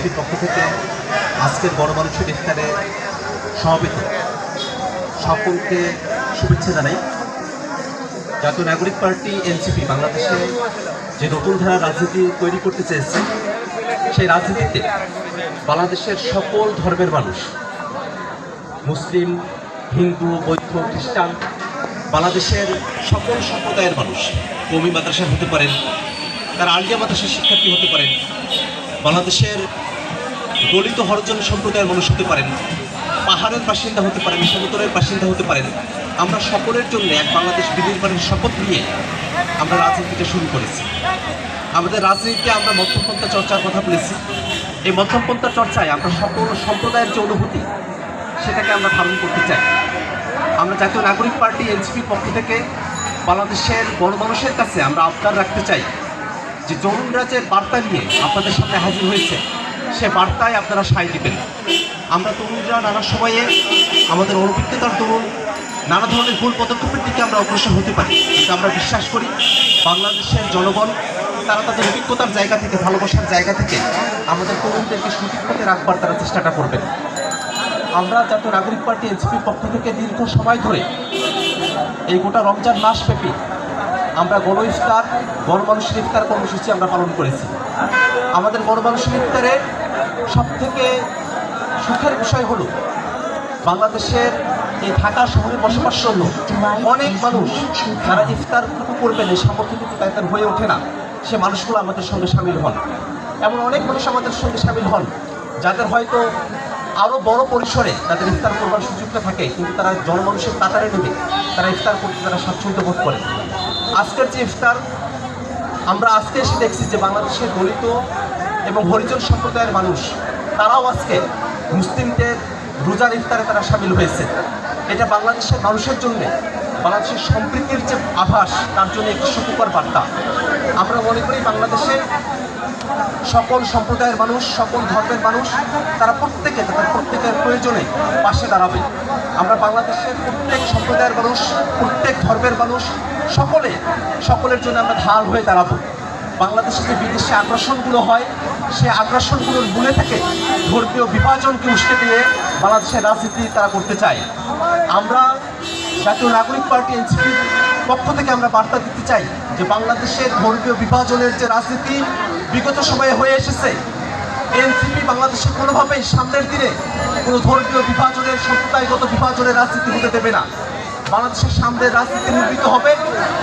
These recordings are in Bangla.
এনসিপির পক্ষ থেকে আজকের বড় মানুষের ইফতারে সমাবেত সকলকে শুভেচ্ছা জানাই। জাতীয় নাগরিক পার্টি এনসিপি বাংলাদেশে যে নতুন ধারা রাজনীতি তৈরি করতে চেয়েছে, সেই রাজনীতিতে বাংলাদেশের সকল ধর্মের মানুষ, মুসলিম, হিন্দু, বৌদ্ধ, খ্রিস্টান, বাংলাদেশের সকল সম্প্রদায়ের মানুষ কমি মাদ্রাসার হতে পারেন, তারা আলিয়া মাদ্রাসার শিক্ষার্থী হতে পারেন বাংলাদেশের দলিত হরজন সম্প্রদায়ের মানুষ হতে পারেন, পাহাড়ের বাসিন্দা হতে পারেন সমুদ্রের বাসিন্দা হতে পারেন। আমরা সকলের জন্য এক বাংলাদেশ বিনির্মাণের শপথ নিয়ে আমরা রাজনীতিটা শুরু করেছি। আমাদের রাজনীতিতে আমরা মধ্যপন্থা চর্চার কথা বলেছি। এই মধ্যপন্থা চর্চায় আমরা সকল সম্প্রদায়ের যে অনুভূতি, সেটাকে আমরা ধারণ করতে চাই। আমরা জাতীয় নাগরিক পার্টি, এনসিপির পক্ষ থেকে বাংলাদেশের বড় মানুষের কাছে আমরা আবদার রাখতে চাই। যে তরুণরা যে বার্তা নিয়ে আপনাদের সামনে হাজির হয়েছে, সে বার্তায় আপনারা সায় দিবেন। আমরা তরুণরা নানা সময়ে আমাদের অভিজ্ঞতার তরুণ নানা ধরনের ভুল পদক্ষেপের দিকে আমরা অগ্রসর হতে পারি। কিন্তু আমরা বিশ্বাস করি, বাংলাদেশের জনগণ, তারা তাদের অভিজ্ঞতার জায়গা থেকে, ভালোবাসার জায়গা থেকে আমাদের তরুণদেরকে সঠিক পথে রাখবার তারা চেষ্টাটা করবেন। আমরা জাতীয় নাগরিক পার্টি, এনসিপির পক্ষ থেকে দীর্ঘ সময় ধরে এই গোটা রমজান মাস ব্যাপী আমরা গণ ইফতার গণমানুষের ইফতার কর্মসূচি আমরা পালন করেছি। আমাদের গণমানুষের ইফতারে সব থেকে সুখের বিষয় হলো, বাংলাদেশের এই ঢাকা শহরে বসবাসরত অনেক মানুষ যারা ইফতার করবেন এই সামর্থ্য কিন্তু তাদের হয়ে ওঠে না। সে মানুষগুলো আমাদের সঙ্গে সামিল হন। এমন অনেক মানুষ আমাদের সঙ্গে সামিল হন, যাদের হয়তো আরও বড় পরিসরে তাদের ইফতার করবার সুযোগটা থাকে, কিন্তু তারা জনমানুষের কাতারে নেবে, তারা ইফতার করতে তারা স্বাচ্ছন্দ্য বোধ করে। আজকের যে ইফতার, আমরা আজকে এসে দেখছি যে বাংলাদেশের দলিত এবং হরিজন সম্প্রদায়ের মানুষ, তারাও আজকে মুসলিমদের রোজার ইফতারে তারা সামিল হয়েছে। এটা বাংলাদেশের মানুষের জন্য, বাংলাদেশের সম্প্রীতির যে আভাস, তার জন্য একটি সুখকর বার্তা। আমরা মনে করি বাংলাদেশে সকল সম্প্রদায়ের মানুষ, সকল ধর্মের মানুষ, তারা প্রত্যেকে, তাদের প্রত্যেকের প্রয়োজনে পাশে দাঁড়াবে। আমরা বাংলাদেশের প্রত্যেক সম্প্রদায়ের মানুষ, প্রত্যেক ধর্মের মানুষ, সকলে, সকলের জন্য আমরা ঢাল হয়ে দাঁড়াবো। বাংলাদেশে যে বিদেশে আগ্রাসনগুলো হয়, সে আগ্রাসনগুলোর মূলে থেকে ধর্মীয় বিভাজনকে উস্কে দিয়ে বাংলাদেশের রাজনীতি তারা করতে চায়। আমরা জাতীয় নাগরিক পার্টি এনসিপির পক্ষ থেকে আমরা বার্তা দিতে চাই যে বাংলাদেশের ধর্মীয় বিভাজনের যে রাজনীতি বিগত সময়ে হয়ে এসেছে, এনসিপি বাংলাদেশে কোনোভাবেই সামনের দিনে কোনো ধর্মীয় বিভাজনের, সম্প্রদায়গত বিভাজনের রাজনীতি হতে দেবে না। বাংলাদেশের সামনের রাজনীতি নির্মিত হবে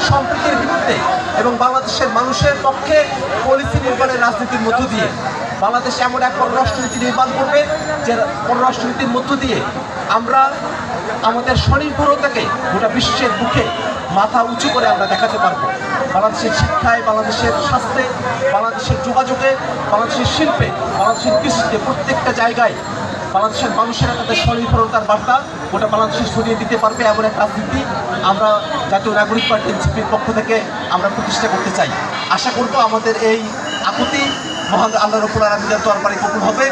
সম্প্রীতির বিরুদ্ধে এবং বাংলাদেশের মানুষের পক্ষে পলিসি নির্মাণের রাজনীতির মধ্য দিয়ে। বাংলাদেশ এমন এক পররাষ্ট্রনীতি নির্মাণ করবে যে পররাষ্ট্রনীতির মধ্য দিয়ে আমরা আমাদের স্বনির্ভরতাকে গোটা বিশ্বের মুখে মাথা উঁচু করে আমরা দেখাতে পারব। বাংলাদেশের শিক্ষায়, বাংলাদেশের স্বাস্থ্যে, বাংলাদেশের যোগাযোগে, বাংলাদেশের শিল্পে, বাংলাদেশের কৃষিতে প্রত্যেকটা জায়গায় বাংলাদেশের মানুষেরা তাদের স্বনির্ভরতার বার্তা, গোটা বাংলাদেশে ছড়িয়ে দিতে পারবে এমন এক রাজনীতি আমরা জাতীয় নাগরিক পার্টি এনসিপির পক্ষ থেকে আমরা প্রতিষ্ঠা করতে চাই। আশা করব আমাদের এই আকুতি মহান আল্লাহ রকুল আলমিনের দরবারে কবুল হবে।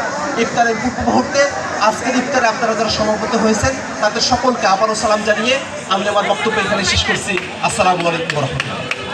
ইফতারের পূর্ব মুহূর্তে আজকের ইফতারে আপনারা যারা সমবেত হয়েছেন, তাদের সকলকে আবারও সালাম জানিয়ে আমি আমার বক্তব্য এখানে শেষ করছি। আসসালামু আলাইকুম রহমতুল্লাহ।